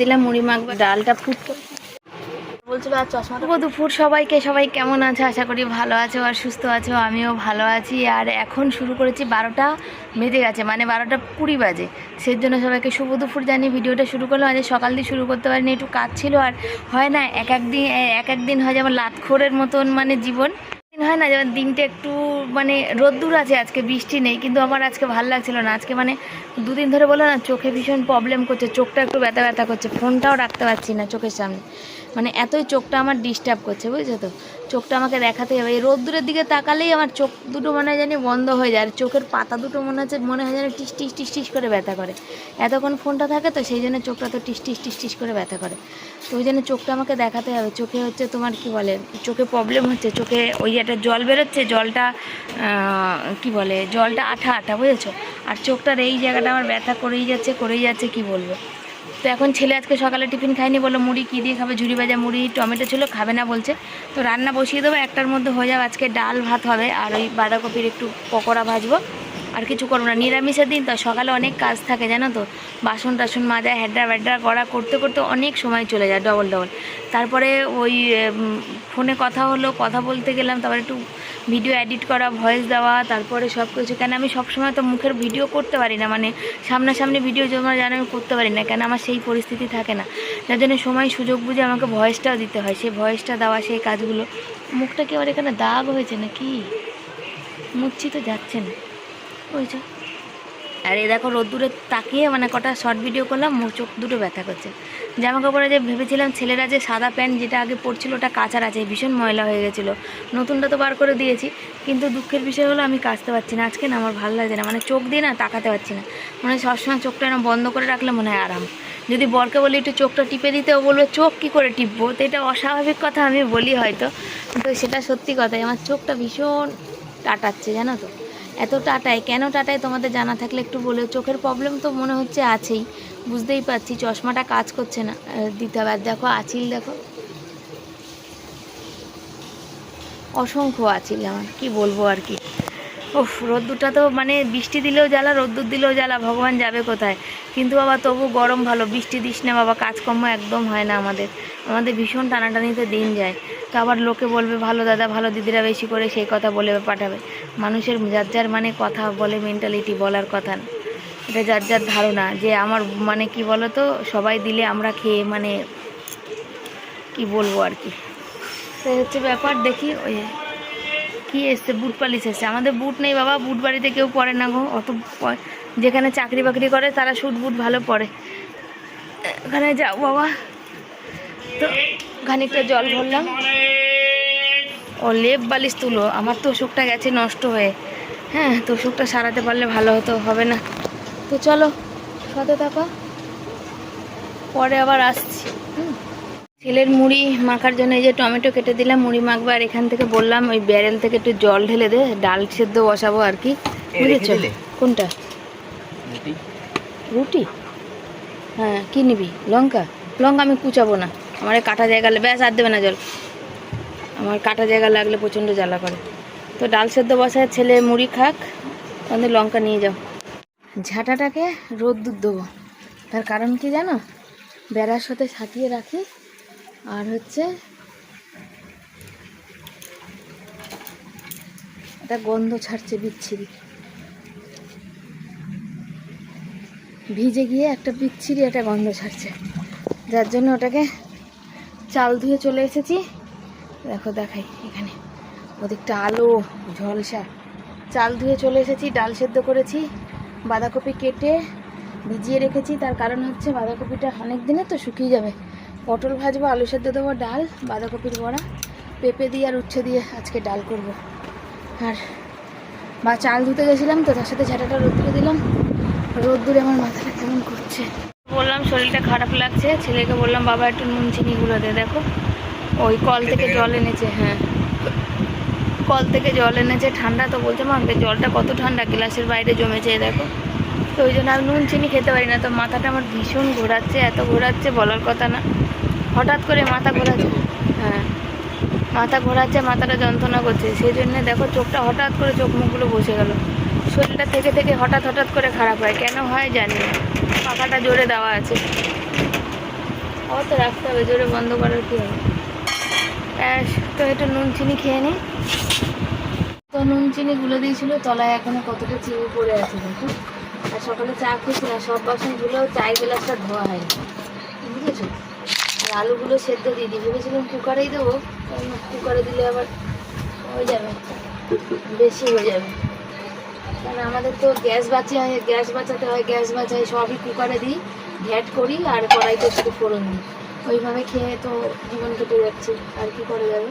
দিলাম, মুড়ি মাখবা, ডালটা ফুটতো দুপুর সবাইকে, সবাই কেমন আছে? আশা করি ভালো আছো আর সুস্থ আছো, আমিও ভালো আছি। আর এখন শুরু করেছি বারোটা বেজে গেছে মানে বারোটা কুড়ি বাজে। সেই জন্য সবাইকে শুভ দুপুর জানিয়ে ভিডিওটা শুরু করলাম। আজ সকাল দিয়ে শুরু করতে পারিনি, একটু কাজ ছিল আর হয় না, এক এক দিন, এক এক দিন হয় যেমন লাতখোরের মতন মানে জীবন। হয় না যেমন দিনটা একটু মানে রোদ্দুর আছে আজকে, বৃষ্টি নেই, কিন্তু আমার আজকে ভালো লাগছিল না। আজকে মানে দুদিন ধরে বলো না, চোখে ভীষণ প্রবলেম করছে, চোখটা একটু ব্যথা ব্যথা করছে, ফোনটাও রাখতে পারছি না চোখের সামনে। মানে এতই চোখটা আমার ডিস্টার্ব করছে, বুঝছ তো? চোখটা আমাকে দেখাতে হবে। এই রোদ্দুরের দিকে তাকালেই আমার চোখ দুটো মনে হয় জানি বন্ধ হয়ে যায়, আর চোখের পাতা দুটো মনে হচ্ছে, মনে হয় যেন টিস টিস টিস টিস করে ব্যথা করে। এতক্ষণ ফোনটা থাকে তো, সেই জন্য চোখটা তো টিস টিস টিস টিস করে ব্যথা করে। তো ওই জন্য চোখটা আমাকে দেখাতে হবে। চোখে হচ্ছে তোমার কি বলে, চোখে প্রবলেম হচ্ছে, চোখে ওই একটা জল বেরোচ্ছে, জলটা কি বলে, জলটা আঠা আঠা, বুঝেছ? আর চোখটার এই জায়গাটা আমার ব্যথা করেই যাচ্ছে করেই যাচ্ছে, কি বলব? তো এখন ছেলে আজকে সকালে টিফিন খায়নি, বলল মুড়ি কী দিয়ে খাবে? ঝুড়ি ভাজা মুড়ি, টমেটো ছিল, খাবে না বলছে। তো রান্না বসিয়ে দেবো, একটার মধ্যে হয়ে যাবে, আজকে ডাল ভাত হবে, আর ওই বাঁধাকপির একটু পকোড়া ভাজবো। আর কিছু করব না। নিরামিষের দিন তো, সকালে অনেক কাজ থাকে, জানো তো? বাসন টাসন মাজা হ্যাড্রা ব্যাড্রা করা, করতে করতে অনেক সময় চলে যায়, ডবল ডবল। তারপরে ওই ফোনে কথা হলো, কথা বলতে গেলাম, তারপর একটু ভিডিও এডিট করা, ভয়েস দেওয়া, তারপরে সব কিছু কেন আমি সবসময় তো মুখের ভিডিও করতে পারি না মানে সামনাসামনি ভিডিও তোমরা জানো আমি করতে পারি না, কেন আমার সেই পরিস্থিতি থাকে না। যার জন্য সময়, সুযোগ বুঝে আমাকে ভয়েসটাও দিতে হয়, সেই ভয়েসটা দেওয়া, সেই কাজগুলো। মুখটা কি আবার এখানে দাগ হয়েছে না কি মুচ্ছি তো যাচ্ছে না। ওই যে। আর এই দেখো, রোদ্দুরে তাকিয়ে মানে কটা শর্ট ভিডিও করলাম চোখ দুটো ব্যথা করছে। জামা কাপড়ে যে ভেবেছিলাম ছেলেরা যে সাদা প্যান্ট যেটা আগে পরছিল, ওটা কাচার আছে, ভীষণ ময়লা হয়ে গেছিল। নতুনটা তো বার করে দিয়েছি, কিন্তু দুঃখের বিষয় হলো আমি কাচতে পারছি না আজকে না, আমার ভালো লাগছে না। মানে চোখ দিয়ে না তাকাতে পারছি না। মানে সবসময় চোখটা না বন্ধ করে রাখলে মনে হয় আরাম। যদি বরকে বলি একটু চোখটা টিপে দিতে, ও বলবে, চোখ কী করে টিপবো? তো এটা অস্বাভাবিক কথা আমি বলি হয়তো। তো সেটা সত্যি কথাই, আমার চোখটা ভীষণ টাটাচ্ছে জানো তো? এত টাটায়, কেন টাটায় তোমাদের জানা থাকলে একটু বলে, চোখের প্রবলেম তো মনে হচ্ছে আছেই। বুঝতেই পারছি, চশমাটা কাজ করছে না। দিতে হবে। আর দেখো, আচিল দেখো। অসংখ্য আচিল আমার, কি বলব আর কি। ওফ রোদ্দুরটা তো মানে বৃষ্টি দিলেও জ্বালা, রোদ্দুর দিলেও জ্বালা, ভগবান যাবে কোথায়? কিন্তু বাবা, তবু গরম ভালো, বৃষ্টি দিস না বাবা, কাজকর্ম একদম হয় না আমাদের। আমাদের ভীষণ টানাটানিতে দিন যায়। তো আবার লোকে বলবে, ভালো দাদা, ভালো দিদিরা বেশি করে সেই কথা বলে পাঠাবে। মানুষের যার যার মানে কথা বলে মেন্টালিটি বলার কথা না। এটা যার যার ধারণা যে আমার মানে কি বলো তো সবাই দিলে আমরা খেয়ে মানে কি বলব আর কি। তাই হচ্ছে ব্যাপার, দেখি ওই কি এসছে, বুট পালিশ এসছে। আমাদের বুট নেই বাবা, বুট বাড়িতে কেউ পরে না গো। অত যেখানে চাকরি বাকরি করে, তারা শুট বুট ভালো পরে। ওখানে যাও বাবা। তো খানিকটা জল ভরলাম। ও লেপ বালিশ তুলো আমার তো অসুখটা গেছে নষ্ট হয়ে। হ্যাঁ তো অসুখটা সারাতে পারলে ভালো হতো হবে না। তো চলো সাথে থাকো। পরে আবার আসছি। ছেলের মুড়ি মাখার জন্য এই যে টমেটো কেটে দিলাম মুড়ি মাখবো আর এখান থেকে বললাম ওই ব্যারেল থেকে একটু জল ঢেলে দে ডাল সেদ্ধ বসাবো আর কি। বুঝেছ? কোনটা? রুটি? হ্যাঁ কি নিবি? লঙ্কা? লঙ্কা আমি কুচাবো না। আমার কাটা জায়গা ব্যাস, আর দেবে না জল। আমার কাটা জায়গা লাগলে প্রচণ্ড জ্বালা করে। তো ডাল সেদ্ধ বসায় ছেলে মুড়ি খাক আমাদের লঙ্কা নিয়ে যাও। ঝাঁটাটাকে রোদ্দুর দেবো। তার কারণ কি জানো? বেড়ার সাথে সাঁতিয়ে রাখি। আর হচ্ছে একটা গন্ধ ছাড়ছে বিচ্ছিরি। ভিজে গিয়ে একটা বিচ্ছিরি একটা গন্ধ ছাড়ছে। যার জন্য ওটাকে চাল ধুয়ে চলে এসেছি। দেখো, দেখাই এখানে। ওদিকটা আলো, ঝলসা। চাল ধুয়ে চলে এসেছি, ডাল সেদ্ধ করেছি, বাঁধাকপি কেটে ভিজিয়ে রেখেছি। তার কারণ হচ্ছে বাঁধাকপিটা অনেক দিনে তো শুকিয়ে যাবে। পটল ভাজবো, আলু সেদ্ধ দেবো, ডাল, বাঁধাকপির বড়া, পেঁপে দিয়ে আর উচ্ছে দিয়ে আজকে ডাল করব। আর বা চাল ধুতে গেছিলাম তো, তার সাথে ঝাঁটাটা রোদ্দুরে দিলাম। রোদ্দুরে আমার মাথাটা কেমন করছে। বললাম শরীরটা খারাপ লাগছে। ছেলেকে বললাম বাবা একটু নুন চিনিগুলো দে। দেখো ওই কল থেকে জল এনেছে হ্যাঁ। কল থেকে জল এনেছে ঠান্ডা তো বলছে মা জলটা কত ঠান্ডা গ্লাসের বাইরে জমেছে দেখো। তো ওই জন্য আমি নুন চিনি খেতে পারি না। তো মাথাটা আমার ভীষণ ঘোরাচ্ছে এত ঘোরাচ্ছে বলার কথা না। হঠাৎ করে মাথা ঘোরাচ্ছে হ্যাঁ। মাথা ঘোরাচ্ছে মাথাটা যন্ত্রণা করছে। সেই জন্য দেখো চোখটা হঠাৎ করে চোখ মুখগুলো বসে গেল। শরীরটা থেকে থেকে হঠাৎ হঠাৎ করে খারাপ হয়। কেন হয় জানি না। পাখাটা জোরে দেওয়া আছে। আবার তো রাখতে হবে, জোরে বন্ধ করার কি হবে? তো একটু নুন, চিনি খেয়ে নিই তো নুন, চিনি গুলো দিয়েছিল, তলায় এখনও কতটা চিনি পড়ে আছে দেখো। আর সকালে চা খেয়েছিলাম সব বাসনগুলো চায়ের গ্লাসটা ধোয়া হয়নি। বুঝেছ? আর আলুগুলো সেদ্ধ দিয়ে দিই। ভেবেছিলাম কুকারেই দেবো কুকারে দিলে আবার হয়ে যাবে। বেশি হয়ে যাবে। কারণ আমাদের তো গ্যাস বাঁচে হয় গ্যাস বাঁচাতে হয়, গ্যাস বাঁচাই সবই কুকারে দিই, ঘ্যাট করি আর কড়াইতে শুধু ফোড়ন দিই। ওইভাবে খেয়ে তো জীবন কেটে যাচ্ছে, আর কি করা যাবে?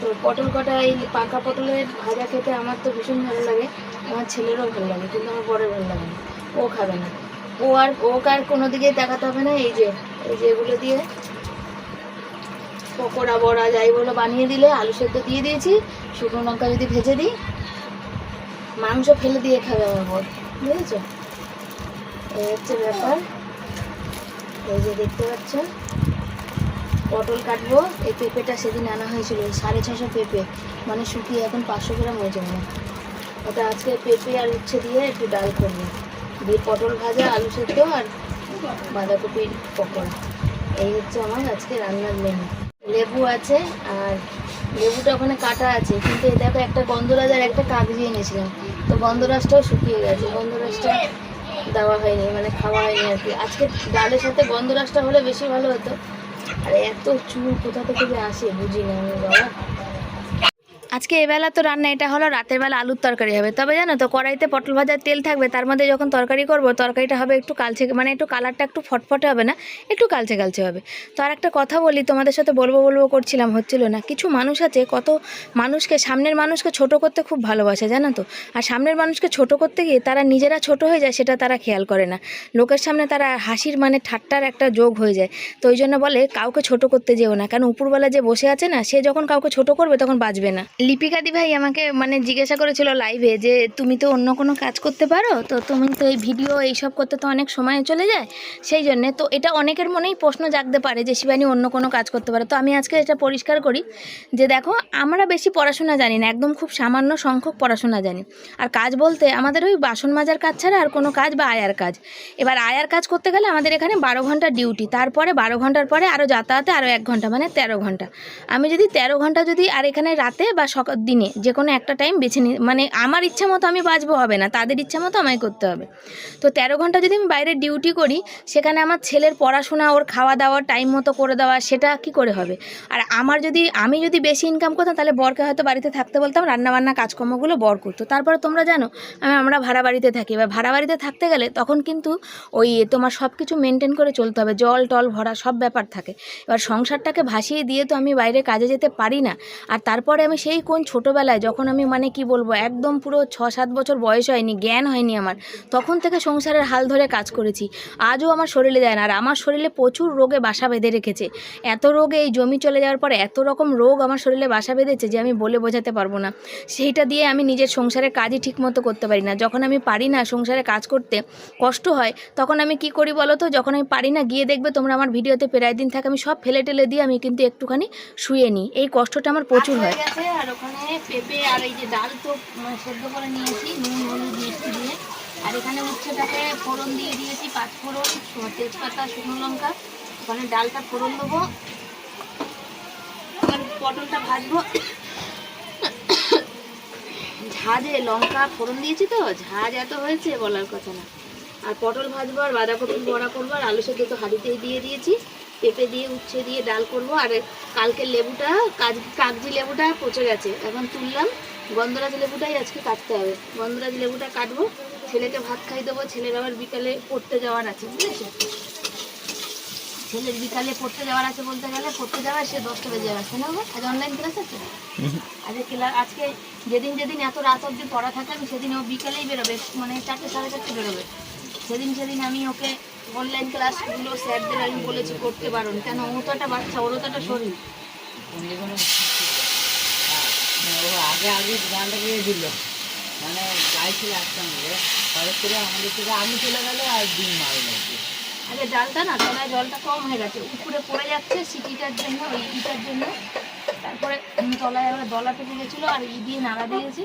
তো পটল কটা এই পাকা পটলের ভাজা খেতে আমার তো ভীষণ ভালো লাগে, আমার ছেলেরও ভালো লাগে, কিন্তু আমার বড় ভালো লাগে না, ও খাবে না। ও আর, ওকে আর কোনো দিকে দেখাতে হবে না, এই যে এই যে এগুলো দিয়ে পকোড়া, বড়া, যাই বলো বানিয়ে দিলে, আলু সেদ্ধ দিয়ে দিয়েছি, শুকনো লঙ্কা যদি ভেজে দিই মাংস ফেলে দিয়ে খাবে আমার বুঝেছ? এই হচ্ছে ব্যাপার। এই যে দেখতে পাচ্ছেন পটল কাটবো, এই পেঁপেটা সেদিন আনা হয়েছিল সাড়ে ছশো পেঁপে মানে শুকিয়ে এখন পাঁচশো গ্রাম হয়েছে মনে ওটা আজকে পেঁপে আর উচ্ছে দিয়ে একটু ডাল করব। দিয়ে পটল ভাজা, আলু সেদ্ধ আর বাঁধাকপির পকোড়া। এই হচ্ছে আমার আজকে রান্নার মেনু লেবু আছে আর লেবুটা ওখানে কাটা আছে, কিন্তু দেখো একটা গন্ধরাজ আর একটা কাগজি এনেছিলাম। তো গন্ধরাজটাও শুকিয়ে গেছে, গন্ধরাজটা দেওয়া হয়নি মানে খাওয়া হয়নি আর কি। আজকে ডালের সাথে গন্ধরাজটা হলে বেশি ভালো হতো। আর এত চুল কোথা থেকে আসে বুঝি না আমি, বাবা। আজকে এবেলা তো রান্না, এটা হলো রাতের বেলা আলুর তরকারি হবে। তবে জানো তো, কড়াইতে পটল ভাজার তেল থাকবে, তার মধ্যে যখন তরকারি করব, তরকারিটা হবে একটু কালচে মানে একটু কালারটা একটু ফটফটে হবে না, একটু কালচে কালচে হবে। তো আর একটা কথা বলি, তোমাদের সাথে বলব বলব করছিলাম, হচ্ছিল না, কিছু মানুষ আছে, কত মানুষকে, সামনের মানুষকে ছোট করতে খুব ভালোবাসে, জানো তো? আর সামনের মানুষকে ছোট করতে গিয়ে তারা নিজেরা ছোট হয়ে যায়, সেটা তারা খেয়াল করে না। লোকের সামনে তারা হাসির মানে ঠাট্টার একটা যোগ হয়ে যায়। তো ওই জন্য বলে, কাউকে ছোট করতে যেও না, কারণ উপরবেলা যে বসে আছে না, সে যখন কাউকে ছোট করবে, তখন বাঁচবে না। লিপিকা দি ভাই আমাকে মানে জিজ্ঞাসা করেছিল লাইভে যে, তুমি তো অন্য কোনো কাজ করতে পারো? তো তুমি তো এই ভিডিও এইসব করতে তো অনেক সময় চলে যায়। সেই জন্যে তো এটা অনেকের মনেই প্রশ্ন জাগতে পারে যে, শিবানী অন্য কোনো কাজ করতে পারে? তো আমি আজকে এটা পরিষ্কার করি যে, দেখো, আমরা বেশি পড়াশোনা জানি না, একদম খুব সামান্য সংখ্যক পড়াশোনা জানি। আর কাজ বলতে আমাদের ওই বাসন মাজার কাজ ছাড়া আর কোনো কাজ বা আয়ার কাজ। এবার আয়ার কাজ করতে গেলে আমাদের এখানে বারো ঘণ্টা ডিউটি তারপরে বারো ঘণ্টার পরে আরও যাতায়াতে আরও এক ঘণ্টা মানে তেরো ঘণ্টা। আমি যদি তেরো ঘণ্টা যদি, আর এখানে রাতে বা সকাল দিনে যে কোনো একটা টাইম বেছে নিই মানে আমার ইচ্ছা মতো আমি বাঁচবো হবে না, তাদের ইচ্ছা মতো আমায় করতে হবে। তো তেরো ঘণ্টা যদি আমি বাইরে ডিউটি করি, সেখানে আমার ছেলের পড়াশোনা, ওর খাওয়া দাওয়া টাইম মতো করে দেওয়া, সেটা কি করে হবে? আর আমার যদি, আমি যদি বেশি ইনকাম করতাম, তাহলে বরকে হয়তো বাড়িতে থাকতে বলতাম, রান্নাবান্না, কাজকর্মগুলো বর করতো। তারপরে তোমরা জানো আমরা ভাড়া বাড়িতে থাকি। এবার ভাড়া বাড়িতে থাকতে গেলে তখন কিন্তু ওই তোমার সব কিছু মেনটেন করে চলতে হবে, জল, টল, ভরা সব ব্যাপার থাকে। এবার সংসারটাকে ভাসিয়ে দিয়ে তো আমি বাইরে কাজে যেতে পারি না। আর তারপরে আমি সেই কোন ছোটোবেলায় যখন আমি মানে কি বলব, একদম পুরো ছ সাত বছর বয়স হয়নি, জ্ঞান হয়নি আমার, তখন থেকে সংসারের হাল ধরে কাজ করেছি। আজও আমার শরীরে দেয় না, আর আমার শরীরে প্রচুর রোগে বাসা বেঁধে রেখেছে। এত রোগে এই জমি চলে যাওয়ার পর এত রকম রোগ আমার শরীরে বাসা বেঁধেছে যে আমি বলে বোঝাতে পারব না। সেইটা দিয়ে আমি নিজের সংসারের কাজই ঠিকমতো করতে পারি না। যখন আমি পারি না সংসারে কাজ করতে, কষ্ট হয়, তখন আমি কি করি বলো তো? যখন আমি পারি না, গিয়ে দেখবে তোমরা আমার ভিডিওতে প্রায় দিন থাকে, আমি সব ফেলে টেলে দিয়ে আমি কিন্তু একটুখানি শুয়ে নিই। এই কষ্টটা আমার প্রচুর হয়। আর ওখানে পেঁপে আর এই যে ডাল তো সেদ্ধ করে নিয়েছি, নুন, হলুদ, মিষ্টি দিয়ে। আর এখানে উচ্ছেটাকে ফোড়ন দিয়ে দিয়েছি পাঁচ ফোড়ন তেজপাতা, শুকনো লঙ্কা। ওখানে ডালটা ফোড়ন দেবো। পটলটা ভাজবো। ঝাঁজে লঙ্কা ফোড়ন দিয়েছি তো ঝাঁজ এত হয়েছে বলার কথা না। আর পটল ভাজবো আর বাঁধাকপি বড়া করব আর আলু সেদ্ধ তো হাঁড়িতেই দিয়ে দিয়েছি। পেঁপে দিয়ে উচ্ছে দিয়ে ডাল করব, আর কালকের লেবুটা, কাজ কাগজি লেবুটা পচে গেছে। এখন তুললাম, গন্ধরাজ লেবুটাই আজকে কাটতে হবে। গন্ধরাজ লেবুটা কাটবো, ছেলেকে ভাত খাই দেবো, ছেলের আবার বিকালে পড়তে যাওয়ার আছে, বুঝেছ? ছেলের বিকালে পড়তে যাওয়ার আছে বলতে গেলে, পড়তে যাওয়ার সে দশটা বেজে যাবে না? আজ অনলাইন ক্লাস আছে? আজকে ক্লাস আজকে যেদিন যেদিন এত রাত অবধি পড়া থাকে, আমি সেদিন ও বিকালেই বেরোবে মানে চারটে, সাড়ে চারটে বেরোবে। সেদিন সেদিন আমি ওকে অনলাইন ক্লাসগুলো স্যারদের আমি বলেছি করতে পারুন। কেন? ও তো একটা বাচ্চা ওরও তো একটা শরীর ও আগে আগে গানটা গিয়েছিল মানে গাইছিল একসঙ্গে। হঠাৎ করে আমাদের থেকে আমি চলে গেলে আর দিন মারল আগে আচ্ছা, ডালটা না তলায় জলটা কম হয়ে গেছে। উপরে পড়ে যাচ্ছে সিটিটার জন্য ওই ইটার জন্য। তারপরে তলায় আবার দলা পেকে গেছিল আর ই দিয়ে নাড়া দিয়েছি।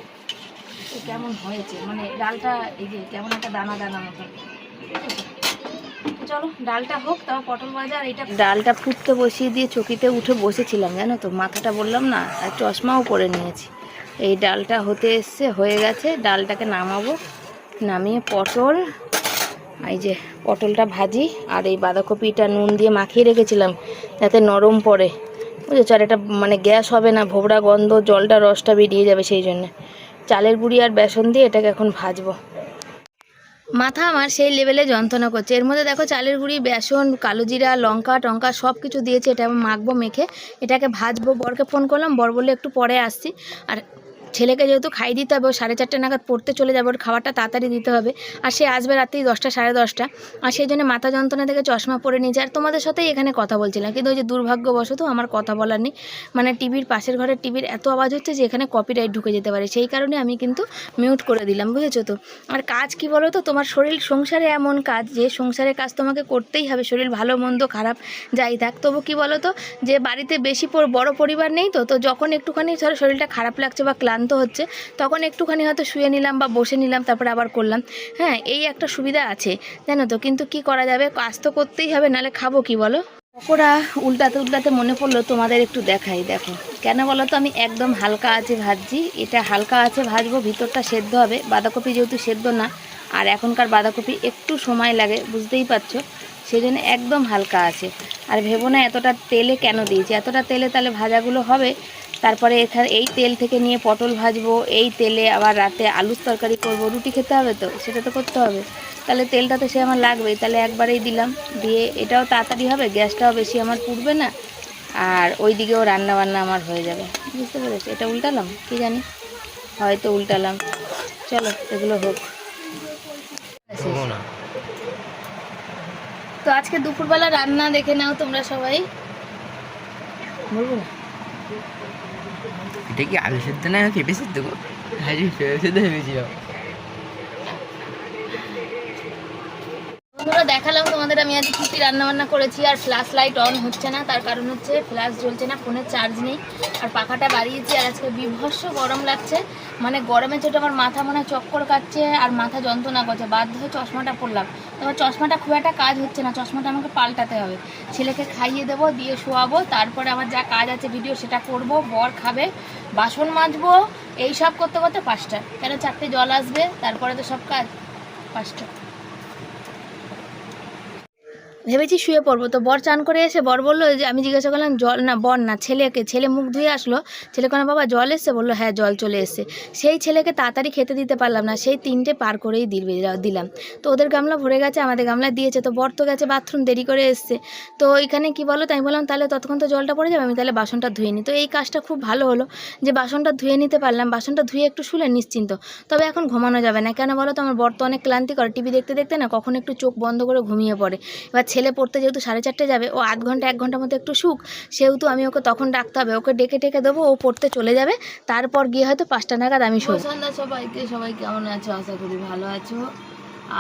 তো কেমন হয়েছে? মানে ডালটা এই যে কেমন একটা দানা দানা মতো। ডালটা ফুটতে বসিয়ে দিয়ে চকিতে উঠে বসেছিলাম, জানো তো? মাথাটা বললাম না, আর চশমাও পরে নিয়েছি। এই ডালটা হতে এসছে, হয়ে গেছে, ডালটাকে নামাবো। নামিয়ে পটল, এই যে পটলটা ভাজি, আর এই বাঁধাকপিটা নুন দিয়ে মাখিয়ে রেখেছিলাম, যাতে নরম পড়ে। বুঝেছ? আর এটা মানে গ্যাস হবে না, ভোবরা গন্ধ, জলটা রসটা বেরিয়ে যাবে সেই জন্যে। চালের গুঁড়ি আর বেসন দিয়ে এটাকে এখন ভাজবো। মাথা আমার সেই লেভেলে যন্ত্রণা করছে। এর মধ্যে দেখো চালের গুঁড়ি, বেসন, কালো জিরা, লঙ্কা, টঙ্কা সব কিছু দিয়েছে, এটা আমি মাখবো, মেখে এটাকে ভাজবো। বরকে ফোন করলাম, বর বলে একটু পরে আসছি। আর ছেলেকে যেহেতু খাই দিতে হবে, ও সাড়ে চারটে নাগাদ পড়তে চলে যাবে, ওর খাবারটা তাড়াতাড়ি দিতে হবে। আর সে আসবে রাত্রি দশটা, সাড়ে দশটা। আর সেই জন্য মাথা যন্ত্রণা থেকে চশমা পরে নিয়েছে। আর তোমাদের সাথেই এখানে কথা বলছিলাম, কিন্তু ওই যে দুর্ভাগ্যবশত আমার কথা বলার নেই। মানে টিভির পাশের ঘরের টিভির এত আওয়াজ হচ্ছে যে এখানে কপিরাইট ঢুকে যেতে পারে। সেই কারণে আমি কিন্তু মিউট করে দিলাম, বুঝেছ তো? আর কাজ কি বলো তো তোমার শরীর, সংসারে এমন কাজ, যে সংসারের কাজ তোমাকে করতেই হবে। শরীর ভালো, মন্দ, খারাপ, যাই থাক। তবু কি বলো তো যে বাড়িতে বেশি বড় পরিবার নেই তো তো যখন একটুখানি ধরো শরীরটা খারাপ লাগছে বা ক্লান্ত হচ্ছে, তখন একটুখানি হয়তো শুয়ে নিলাম বা বসে নিলাম, তারপরে আবার করলাম। হ্যাঁ এই একটা সুবিধা আছে, জানো তো, কিন্তু কি করা যাবে? কাজ তো করতেই হবে নালে খাব কি বলো? পকোড়া উল্টাতে উল্টাতে মনে পড়ল, তোমাদের একটু দেখাই, দেখো। কেন বলো তো, আমি একদম হালকা আছে ভাজছি, এটা হালকা আছে ভাজবো, ভিতরটা সেদ্ধ হবে, বাঁধাকপি যেহেতু সেদ্ধ না, আর এখনকার বাঁধাকপি একটু সময় লাগে, বুঝতেই পারছ? সেই জন্য একদম হালকা আছে আর ভেবো না, এতটা তেলে কেন দিয়েছি? এতটা তেলে তাহলে ভাজাগুলো হবে? তারপরে এখানে এই তেল থেকে নিয়ে পটল ভাজবো, এই তেলে আবার রাতে আলুর তরকারি করব, রুটি খেতে হবে তো, সেটা তো করতে হবে। তাহলে তেলটা তো সে আমার লাগবেই, তাহলে একবারেই দিলাম। দিয়ে এটাও তাড়াতাড়ি হবে, গ্যাসটাও বেশি আমার পুড়বে না, আর ওই দিকেও রান্না বান্না আমার হয়ে যাবে। বুঝতে পেরেছি? এটা উল্টালাম? কি জানি? হয়তো উল্টালাম। চলো, এগুলো হোক। তো আজকে দুপুরবেলা রান্না দেখে নাও তোমরা সবাই। বলব এটা কি আলু সেদ্ধ না পেঁপে সেদ্ধ গো পেঁপে সেদ্ধ ভেবেছিলাম বন্ধুরা দেখালাম তোমাদের, আমি আজ কী রান্না বান্না করেছি আর ফ্ল্যাশ লাইট অন হচ্ছে না, তার কারণ হচ্ছে ফ্ল্যাশ জ্বলছে না, ফোনে চার্জ নেই। আর পাখাটা বাড়িয়েছি আর আজকে বিভৎস গরম লাগছে। মানে গরমের চোটে আমার মাথা মনে হয় চক্কর কাটছে আর মাথা যন্ত্রণা করছে, বাধ্য হয়ে চশমাটা পরলাম। তবে চশমাটা খুব একটা কাজ হচ্ছে না, চশমাটা আমাকে পাল্টাতে হবে। ছেলেকে খাইয়ে দেবো, দিয়ে শোয়াবো, তারপরে আমার যা কাজ আছে ভিডিও সেটা করব, বর খাবে, বাসন মাজবো এই সব করতে করতে পাঁচটা। কেন চারটে জল আসবে, তারপরে তো সব কাজ, পাঁচটা। ভেবেছি শুয়ে পড়ব। তো বর চান করে এসে বর বলল যে আমি জিজ্ঞাসা করলাম, জল না, বর না, ছেলেকে, ছেলে মুখ ধুয়ে আসলো। ছেলে কোনো বাবা, জল এসছে। বলল হ্যাঁ জল চলে এসছে। সেই ছেলেকে তাড়াতাড়ি খেতে দিতে পারলাম না, সেই তিনটে পার করেই দিল, দিলাম। তো ওদের গামলা ভরে গেছে, আমাদের গামলা দিয়েছে। তো বর তো গেছে বাথরুম, দেরি করে এসছে। তো এখানে কি বলো তাই বললাম, তাহলে ততক্ষণ তো জলটা পড়ে যাবে, আমি তাহলে বাসনটা ধুয়ে নিই তো এই কাজটা খুব ভালো হলো যে বাসনটা ধুয়ে নিতে পারলাম, বাসনটা ধুয়ে একটু শুলে নিশ্চিন্ত। তবে এখন ঘুমানো যাবে না। কেন বলো তো আমার বর তো অনেক ক্লান্তি করে টিভি দেখতে দেখতে না কখন একটু চোখ বন্ধ করে ঘুমিয়ে পড়ে। এবার ছেলে পড়তে যেহেতু সাড়ে চারটে যাবে ও আধ ঘণ্টা এক ঘণ্টার মতো একটু শুক সেহেতু আমি ওকে তখন ডাকতে হবে। ওকে ডেকে ডেকে দেবো ও পড়তে চলে যাবে তারপর গিয়ে হয়তো পাঁচটা নাগাদ আমি শুভ সন্ধ্যা সবাইকে সবাই কেমন আছো? আশা করি ভালো আছো।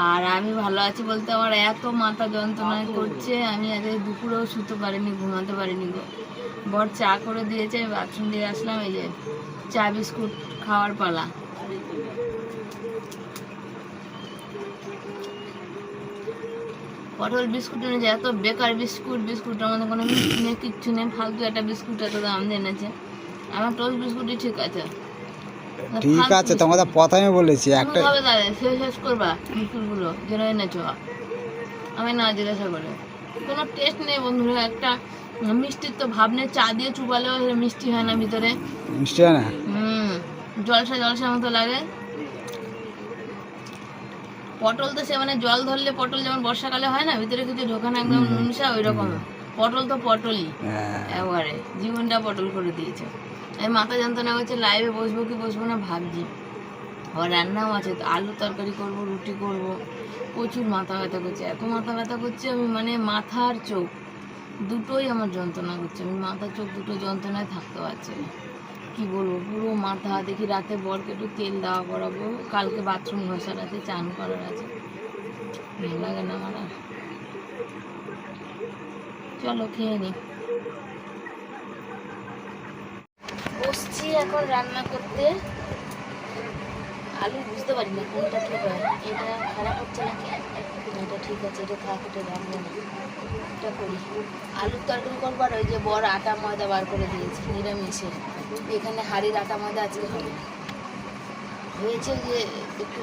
আর আমি ভালো আছি বলতে আমার এত মাথা যন্ত্রণা করছে আমি আজ দুপুরেও শুতে পারিনি ঘুমাতে পারিনি গো। বর চা করে দিয়েছে বাথরুম দিয়ে আসলাম এই যে চা বিস্কুট খাওয়ার পালা। পটল বিস্কুট এনেছে এত বেকার বিস্কুট বিস্কুটের মধ্যে কোনো নেই কিচ্ছু নেই ফালতু একটা বিস্কুট এত দাম দিয়ে এনেছে। আমার টোস্ট বিস্কুটই ঠিক আছে। ঠিক আছে তোমাকে প্রথমে বলেছি একটা হবে তাহলে শেষ শেষ করবা বিস্কুটগুলো যেন এনেছো। আমি না জিজ্ঞাসা করে। কোনো টেস্ট নেই বন্ধুরা একটা মিষ্টির তো ভাব নেই চা দিয়ে চুবালেও মিষ্টি হয় না ভিতরে। মিষ্টি হয় না? হুম জলসা জলসা মতো লাগে। পটল তো সে মানে জল ধরলে পটল যেমন বর্ষাকালে হয় না ভিতরে কিছু ঢোকানো একদম নুনসা ওই রকম পটল তো পটলই হ্যাঁ। একবারে। জীবনটা পটল করে দিয়েছে। আমি মাথা যন্ত্রণা করছে লাইভে বসবো কি বসবো না ভাবছি। আবার রান্নাও আছে তো আলু তরকারি করব রুটি করব। প্রচুর মাথা ব্যথা করছে। এত মাথা ব্যথা করছে আমি মানে মাথা আর চোখ দুটোই আমার যন্ত্রণা করছে। আমি মাথা চোখ দুটো যন্ত্রণায় থাকতে পারছি না। কি বলব, পুরো মাথা, দেখি রাতে বরকে একটু তেল দেওয়া করাবো। কালকে বাথরুম ঘষার আছে, চান করার আছে। ভালো লাগে না আমার আর। চলো খেয়ে নি। বসছি এখন রান্না করতে। আলু বুঝতে পারি না কোনটা ঠিক হয়। এটা খারাপ হচ্ছে নাকি? এটা ঠিক আছে, এটা থাক, এটা রাখব না। এটা করি। আলুর তরকারি করব আর ওই যে বড় আটা ময়দা বার করে দিয়েছি নিরামিষের এখানে হাড়ির আটা ময়দা আছে হয়েছে যে একটু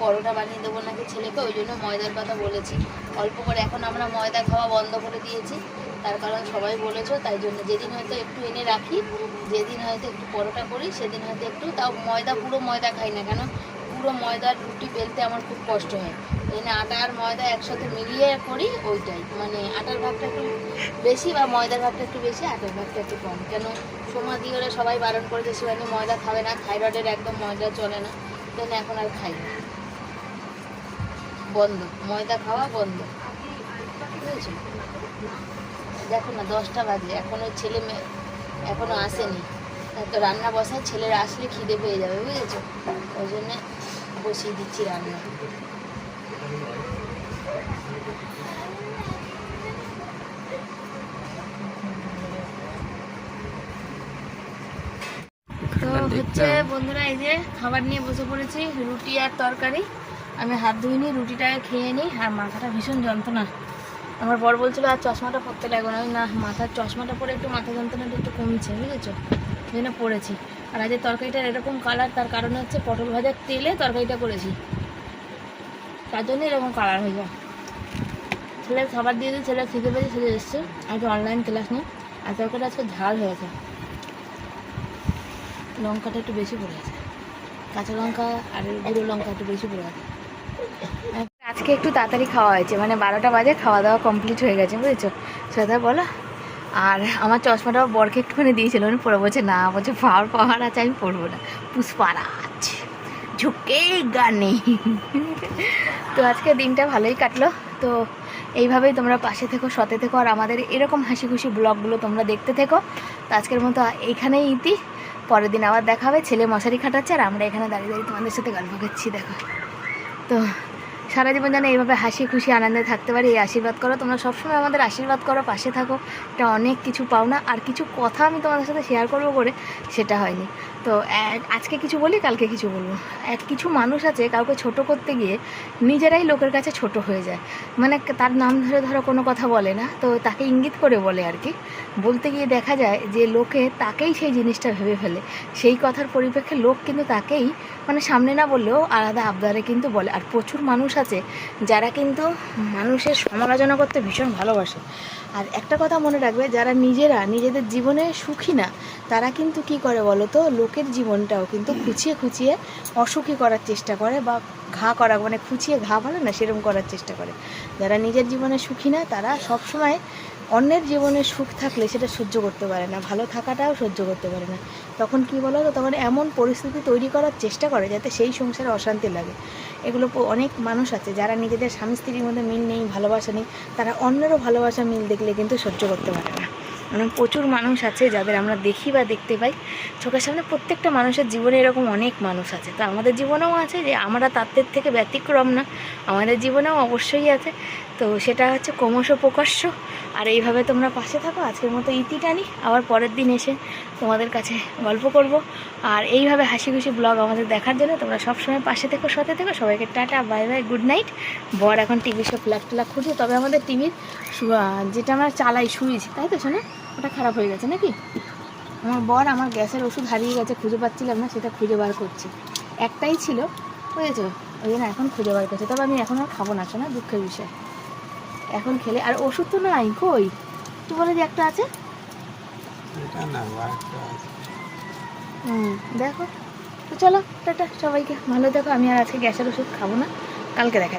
পরোটা বানিয়ে দেবো নাকি ছেলেকে, ওই জন্য ময়দার কথা বলেছি। অল্প করে এখন আমরা ময়দা খাওয়া বন্ধ করে দিয়েছি। তার কারণ সবাই বলেছ, তাই জন্য যেদিন হয়তো একটু এনে রাখি যেদিন হয়তো একটু পরোটা করি, সেদিন হয়তো একটু, তাও ময়দা, পুরো ময়দা খাই না, কেন? পুরো ময়দার রুটি বেলতে আমার খুব কষ্ট হয়। এনে আটা আর ময়দা একসাথে মিলিয়ে করি, ওইটাই। মানে আটার ভাগটা একটু বেশি বা ময়দার ভাগটা একটু বেশি, আটার ভাগটা একটু কম। কেন? সময় দিয়ে হলে সবাই বারণ করেছে শিবানী, ময়দা খাবে না, থাইরয়েডের একদম ময়দা চলে না। জন্য এখন আর খাই না। বন্ধ। ময়দা খাওয়া বন্ধ। বুঝেছ দেখো না, দশটা বাজে। এখনও ছেলে মেয়ে এখনও আসেনি। তো রান্না বসায় ছেলেরা আসলে খিদে পেয়ে যাবে বুঝেছ? ওই জন্য বসিয়ে দিচ্ছি রান্না। হচ্ছে বন্ধুরা এই যে খাবার নিয়ে বসে পড়েছি রুটি আর তরকারি। আমি হাত ধুইনি রুটিটাকে খেয়ে নিই আর মাথাটা ভীষণ যন্ত্রণা। আমার বর বলছিল, আর চশমাটা পরতে লাগবে না। না, মাথার চশমাটা পরে একটু মাথা যন্ত্রণাটা একটু কমছে, বুঝেছ? জন্য পড়েছি আর আজকে তরকারিটার এরকম কালার তার কারণ হচ্ছে পটল ভাজার তেলে তরকারিটা করেছি। তার জন্য এরকম কালার হয়ে যায়। ছেলে খাবার দিয়ে দিয়ে ছেলে খেতে পেয়েছে ছেলে এসছে। আজকে অনলাইন ক্লাস নেই। আর তরকারিটা আজকে ঝাল হয়েছে। লঙ্কাটা একটু বেশি পড়ে আছে। কাঁচা লঙ্কা আর গুঁড়ো লঙ্কা একটু বেশি পড়ে আছে। আজকে একটু তাড়াতাড়ি খাওয়া হয়েছে মানে বারোটা বাজে, খাওয়া দাওয়া কমপ্লিট হয়ে গেছে, বুঝেছ? সেটা বলো। আর আমার চশমাটাও বরকে একটুখানি দিয়েছিল, উনি পরে বলছে, না, বলছে, পাওয়ার পাওয়ার আছে, আমি পড়ব না। পুষ্পারাজ, ঝুঁকে গানে। তো আজকে দিনটা ভালোই কাটলো। তো এইভাবেই তোমরা পাশে থেকো, সতে থেকো, আর আমাদের এরকম হাসি খুশি ব্লগগুলো তোমরা দেখতে থেকো। তো আজকের মতো এইখানেই ইতি। পরের দিন আবার দেখা হবে, ছেলে মশারি খাটাচ্ছে, আর আমরা এখানে দাঁড়িয়ে দাঁড়িয়ে তোমাদের সাথে গল্প করছি, দেখো। তো সারা জীবন যেন এইভাবে হাসি খুশি আনন্দে থাকতে পারি, এই আশীর্বাদ করো। তোমরা সবসময় আমাদের আশীর্বাদ করো, পাশে থাকো। এটা অনেক কিছু পাও না। আর কিছু কথা আমি তোমাদের সাথে শেয়ার করব করে সেটা হয়নি। তো আজকে কিছু বলি, কালকে কিছু বলব। এক কিছু মানুষ আছে, কাউকে ছোট করতে গিয়ে নিজেরাই লোকের কাছে ছোট হয়ে যায়। মানে তার নাম ধরে ধরো কোনো কথা বলে না, তো তাকে ইঙ্গিত করে বলে আর কি। বলতে গিয়ে দেখা যায় যে লোকে তাকেই সেই জিনিসটা ভেবে ফেলে। সেই কথার পরিপ্রেক্ষে লোক কিন্তু তাকেই মানে সামনে না বললেও আলাদা আবদারে কিন্তু বলে। আর প্রচুর মানুষ আছে যারা কিন্তু মানুষের সমালোচনা করতে ভীষণ ভালোবাসে। আর একটা কথা মনে রাখবে, যারা নিজেরা নিজেদের জীবনে সুখী না, তারা কিন্তু কি করে বলো তো লোকের জীবনটাও কিন্তু খুঁচিয়ে খুঁচিয়ে অসুখী করার চেষ্টা করে বা ঘা করা মানে খুঁচিয়ে ঘা বলে না, সেরকম করার চেষ্টা করে। যারা নিজের জীবনে সুখী না, তারা সবসময় অন্যের জীবনে সুখ থাকলে সেটা সহ্য করতে পারে না, ভালো থাকাটাও সহ্য করতে পারে না। তখন কি বলো তো তখন এমন পরিস্থিতি তৈরি করার চেষ্টা করে যাতে সেই সংসারে অশান্তি লাগে। এগুলো অনেক মানুষ আছে যারা নিজেদের স্বামী স্ত্রীর মধ্যে মিল নেই, ভালোবাসা নেই। তারা অন্যেরও ভালোবাসা মিল দেখলে কিন্তু সহ্য করতে পারে না। মানে প্রচুর মানুষ আছে যাদের আমরা দেখি বা দেখতে পাই। চোখের সামনে প্রত্যেকটা মানুষের জীবনে এরকম অনেক মানুষ আছে। তো আমাদের জীবনেও আছে যে আমরা তাদের থেকে ব্যতিক্রম না, আমাদের জীবনেও অবশ্যই আছে। তো সেটা হচ্ছে ক্রমশ প্রকাশ্য। আর এইভাবে তোমরা পাশে থাকো, আজকের মতো ইতি টানি আবার পরের দিন এসে তোমাদের কাছে গল্প করব। আর এইভাবে হাসি খুশি ব্লগ আমাদের দেখার জন্য তোমরা সবসময় পাশে থেকো, সাথে থেকো। সবাইকে tata bye bye good night বর এখন টিভি সব প্লাগ ট্লাগ খুঁজে তবে আমাদের টিভির যেটা আমরা চালাই সুইচ তাই তো শোনা ওটা খারাপ হয়ে গেছে নাকি? আমার বর আমার গ্যাসের ওষুধ হারিয়ে গেছে, খুঁজে পাচ্ছিলাম না, সেটা খুঁজে বার করছি। একটাই ছিল, বুঝেছ? ওই জন্য এখন খুঁজে বার করছে, তবে আমি এখন আর খাব না শোনা দুঃখের বিষয়। এখন খেলে। আর ওষুধ তো নাই কই? তুই বলে যে একটা আছে। এটা না আরেকটা আছে। হুম দেখো। তো চলো টাটা সবাইকে। ভালো দেখো আমি আর আজকে গ্যাসের ওষুধ খাব না। কালকে দেখা।